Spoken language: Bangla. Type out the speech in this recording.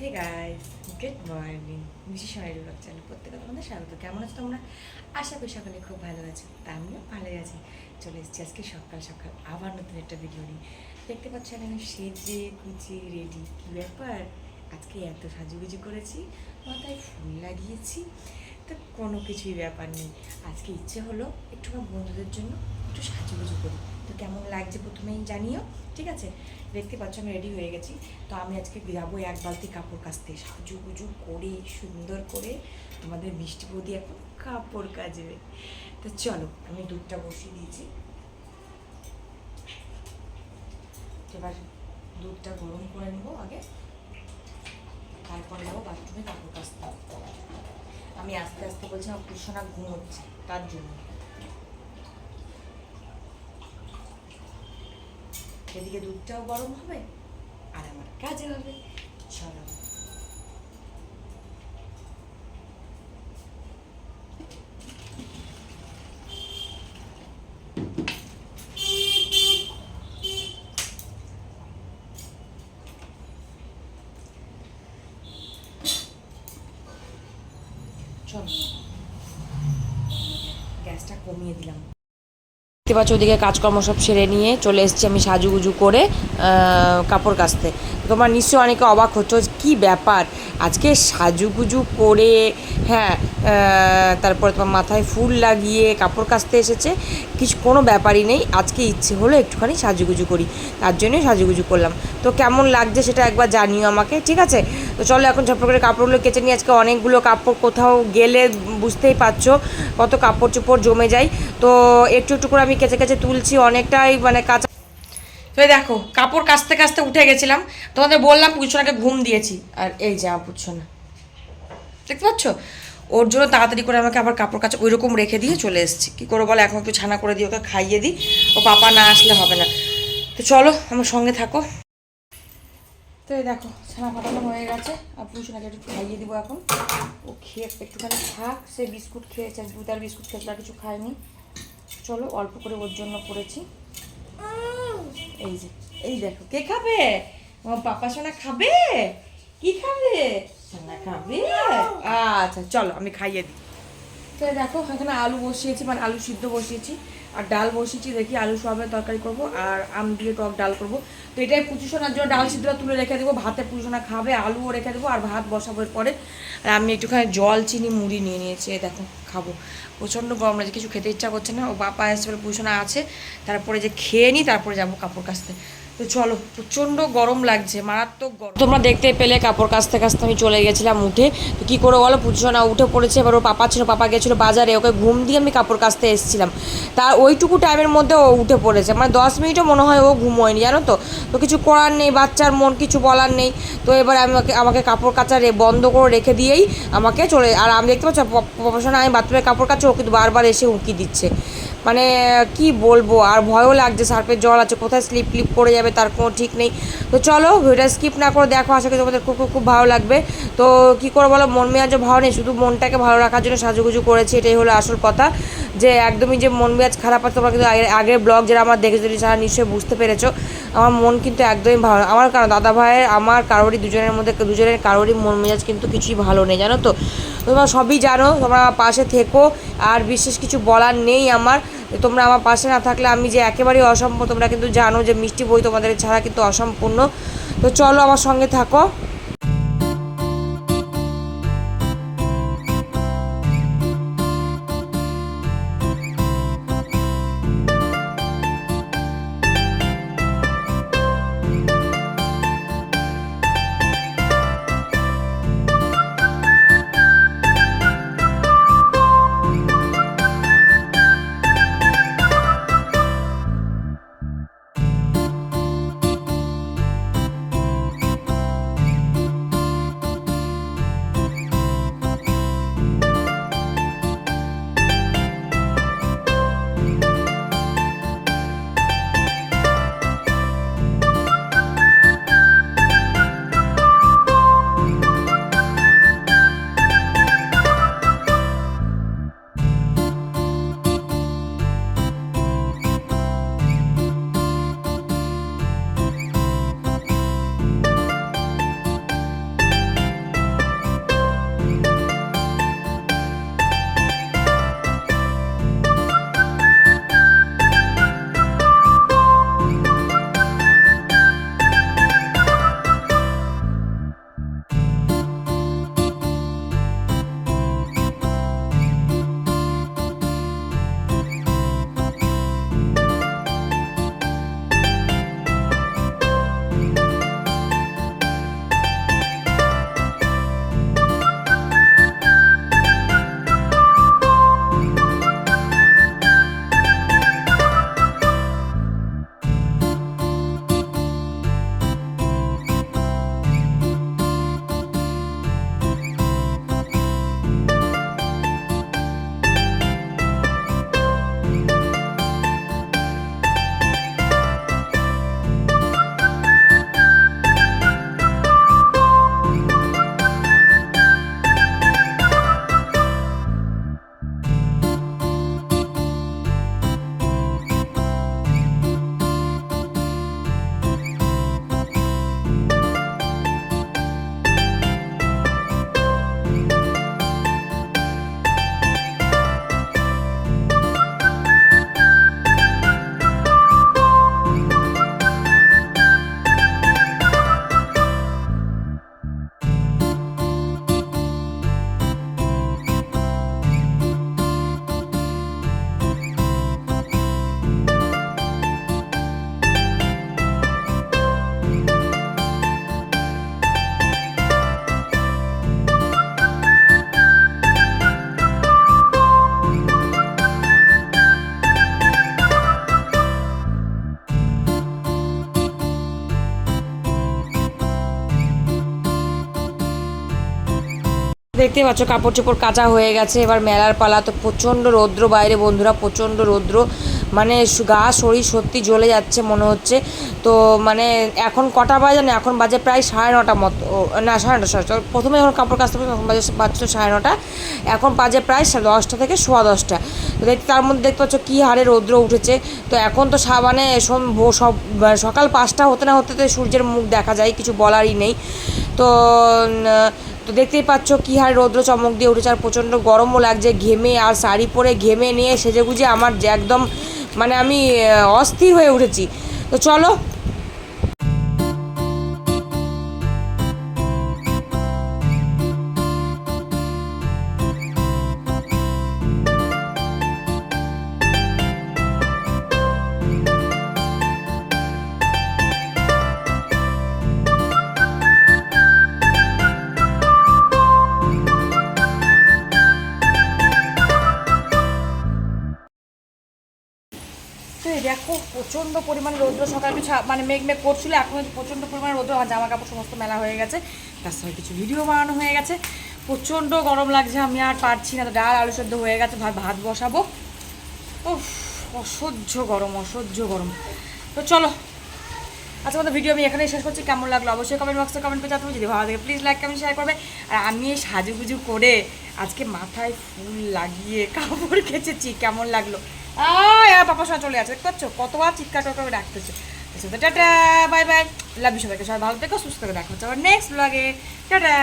হে গাইস গুড মর্নিং মিশি সোনালি ব্লগ চ্যানেল প্রত্যেকে তোমাদের স্বাগত। কেমন আছো তোমরা? আশা করি সকালে খুব ভালো আছো, তা আমিও ভালো আছি। চলে এসেছি আজকে সকাল সকাল আবার নতুন একটা ভিডিও নিয়ে। দেখতে পাচ্ছ আমি সেজে কুচি রেডি কী ব্যাপার? আজকে এত সাজুগুজু করেছি, মাথায় ফুল লাগিয়েছি, তো কোনো কিছুই ব্যাপার নেই। আজকে ইচ্ছে হলো একটু আমার বন্ধুদের জন্য একটু সাজুগুজু করি। তো কেমন লাগছে প্রথমেই জানিও, ঠিক আছে? দেখতে পাচ্ছ আমি রেডি হয়ে গেছি। তো আমি আজকে যাব এক বালতি কাপড় কাচতে। সাজুগুজু করে, সুন্দর করে আমাদের মিষ্টি বৌদি এখন কাপড় কাচবে। তো চলো, আমি দুধটা বসিয়ে দিয়েছি। এবার দুধটা গরম করে নেব আগে। তারপরে যাব বাথরুমে কাপড় কাচতে। আমি আস্তে আস্তে বলছি আমার কুশনা ঘুমোচ্ছে, তার জন্য। এদিকে দুধটাও গরম হবে আর আমার কাজে হবে। চলো। গ্যাসটা কমিয়ে দিলাম। দেখতে পাচ্ছ, ওদিকে কাজকর্ম সব সেরে নিয়ে চলে এসেছি আমি সাজুগুজু করে কাপড় কাচতে। তোমার নিশ্চয়ই অনেকে অবাক হচ্ছ কী ব্যাপার? আজকে সাজুগুজু করে হ্যাঁ তারপরে তোমার মাথায় ফুল লাগিয়ে কাপড় কাচতে এসেছে, কিছু কোনো ব্যাপারই নেই, আজকে ইচ্ছে হলো একটুখানি সাজুগুজু করি। তার জন্যই সাজুগুজু করলাম। তো কেমন লাগছে সেটা একবার জানিও আমাকে, ঠিক আছে? তো চলো এখন ঝপড় করে কাপড়গুলো কেচে নিয়ে আজকে অনেকগুলো কাপড় কোথাও গেলে বুঝতেই পারছ, কত কাপড় চোপড় জমে যায়। তো একটু একটু করে আমি কেচে কেচে তুলছি অনেকটাই মানে কাঁচা তো দেখো, কাপড় কাচতে কাচতে উঠে গেছিলাম। তোমাদের বললাম পুজোনাকে ঘুম দিয়েছি। আর এই যে আমার পুজোনা দেখতে পাচ্ছ? ওর জন্য তাড়াতাড়ি করে আমাকে আবার কাপড় কাচা ওই রকম রেখে দিয়ে চলে এসেছি। কী করে বলো, এখন একটু ছানা করে দিই, ওকে খাইয়ে দিই। ও পাপা না আসলে হবে না। তো চলো, আমার সঙ্গে থাকো। তো এই দেখো, ছানা ফাটানো হয়ে গেছে। আর পুরুষনাকে একটু খাইয়ে দিব এখন। ও খেয়ে একটুখানি থাক, সে বিস্কুট খেয়েছে, দুধ আর বিস্কুট খেয়েছে, আর কিছু খায়নি। চলো অল্প করে ওর জন্য করেছি। এই যে এই দেখো কে খাবে? আমার পাপা সোনা খাবে? কি খাবে? সোনা খাবে? আচ্ছা চলো আমি খাইয়ে দিই। তো দেখো এখানে আলু বসিয়েছি মানে আলু সিদ্ধ বসিয়েছি। আর ডাল বসিয়েছি, দেখি আলু সোয়াবের তরকারি করব আর আম দিয়ে টক ডাল করব। তো এটাই পুচুসোনার জন্য ডাল সিদ্ধটা তুলে রেখে দেবো, ভাতে পুচুসোনা খাবে, আলুও রেখে দেবো আর ভাত বসাবো পরে আর আমি একটুখানি জল, চিনি, মুড়ি নিয়ে নিয়েছি দেখো, খাব। প্রচণ্ড গরম লাগছে কিছু খেতে ইচ্ছা করছে না, ও বাপা এসে পুষোনা আছে, তারপরে যে খেয়ে নিই তারপরে যাব কাপড় কাচতে। তো চলো, প্রচণ্ড গরম লাগছে, মারাত্মক গরম। তোমরা দেখতে পেলে কাপড় কাচতে কাচতে আমি চলে গেছিলাম উঠে। তো কী করে বলো পুজোনা উঠে পড়েছে, এবার ওর পাপা ছিল, পাপা গেছিল বাজারে, ওকে ঘুম দিয়ে আমি কাপড় কাচতে এসেছিলাম। তার ওইটুকু টাইমের মধ্যে ও উঠে পড়েছে মানে দশ মিনিটও মনে হয় ও ঘুমোয়নি, জানো তো? তো কিছু করার নেই, বাচ্চার মন, কিছু বলার নেই। তো এবার আমাকে আমাকে কাপড় কাচা বন্ধ করে রেখে দিয়েই আমাকে চলে আর আমি দেখতে পাচ্ছি প্রফেশনে আমি বাথরুমে কাপড় কাচছি, ও কিন্তু বারবার এসে উঁকি দিচ্ছে। মানে কি বলব? আর ভয়ও লাগছে সার্পের জল আছে, কোথায় স্লিপ ক্লিপ করে যাবে তার কোনো ঠিক নেই। তো চলো, ভিডিওটা স্কিপ না করে দেখো, আশা করি তোমাদের খুব খুব খুব ভালো লাগবে। তো কি করে বলো, মন মেয়াজও ভালো নেই, শুধু মনটাকে ভালো রাখার জন্য সাজুগুজু করেছি, এটাই হলো আসল কথা। যে একদমই যে মন মেয়াজ খারাপ আছে, তোমরা কিন্তু আগের আগের ব্লগ যারা আমার দেখে যদি যারা নিশ্চয়ই বুঝতে পেরেছ। আমার মন কিন্তু একদমই ভালো আমার কারণ, দাদা ভাইয়ের, আমার কারোরই দুজনের মধ্যে, দুজনের কারোরই মন মেজাজ কিন্তু কিছুই ভালো নেই, জানো তো? তোমরা সবই জানো, তোমরা আমার পাশে থেকো, আর বিশেষ কিছু বলার নেই আমার। তোমরা আমার পাশে না থাকলে আমি যে একেবারেই অসম্পূর্ণ তোমরা কিন্তু জানো যে মিষ্টি বই তোমাদের ছাড়া কিন্তু অসম্পূর্ণ। তো চলো আমার সঙ্গে থাকো। দেখতে পাচ্ছ কাপড় চোপড় কাচা হয়ে গেছে। এবার মেলার পালা, তো প্রচণ্ড রৌদ্র বাইরে বন্ধুরা, প্রচণ্ড রৌদ্র। মানে গা শরীর সত্যি জ্বলে যাচ্ছে মনে হচ্ছে। তো মানে এখন কটা বাজে না, এখন বাজে প্রায় সাড়ে নটা মতো না, সাড়ে নটা সাড়ে প্রথমে যখন কাপড় কাচতে হবে, তখন বাজে, বাজছে সাড়ে নটা। এখন বাজে প্রায় দশটা থেকে সোয়া দশটা। তো দেখতে, তার মধ্যে দেখতে পাচ্ছ কী হারে রৌদ্র উঠেছে। তো এখন তো সা- মানে সব সকাল পাঁচটা হতে না হতে সূর্যের মুখ দেখা যায়, কিছু বলারই নেই। তো তো দেখতেই পাচ্ছ কী হার রৌদ্র চমক দিয়ে উঠেছে, আর প্রচণ্ড গরমও লাগছে, ঘেমে আর শাড়ি পরে ঘেমে নিয়ে সেজে গুজে আমার যে একদম মানে আমি অস্থির হয়ে উঠেছি। তো চলো প্রচণ্ড পরিমাণে রৌদ্র, সকালে কিছু মানে মেঘ মেঘ করছিল, এখন প্রচণ্ড পরিমাণে রৌদ্র, আমার জামা কাপড় সমস্ত মেলা হয়ে গেছে। তার সঙ্গে কিছু ভিডিও বানানো হয়ে গেছে। প্রচণ্ড গরম লাগছে, আমি আর পারছি না, তো ডাল, আলু সেদ্ধ হয়ে গেছে ভাত ভাত বসাবো। ও অসহ্য গরম অসহ্য গরম। তো চলো আচ্ছা আমাদের ভিডিও আমি এখানেই শেষ করছি। কেমন লাগল অবশ্যই কমেন্ট বক্সে কমেন্ট করে জানাতে যদি ভালো লাগে প্লিজ লাইক কমেন্ট শেয়ার করবে। আর আমি এই সাজুগুজু করে আজকে মাথায় ফুল লাগিয়ে কাপড় কেচেছি। কেমন লাগল? আয় পাপার সঙ্গে চলে আছে দেখতে পাচ্ছ? কতবার চিৎকার করে ডাকতেছে। তো টাটা বাই বাই। লাভ সবাইকে। সবাই ভালো থেকো, সুস্থ করে দেখা হচ্ছে আবার নেক্সট ব্লগে টাটা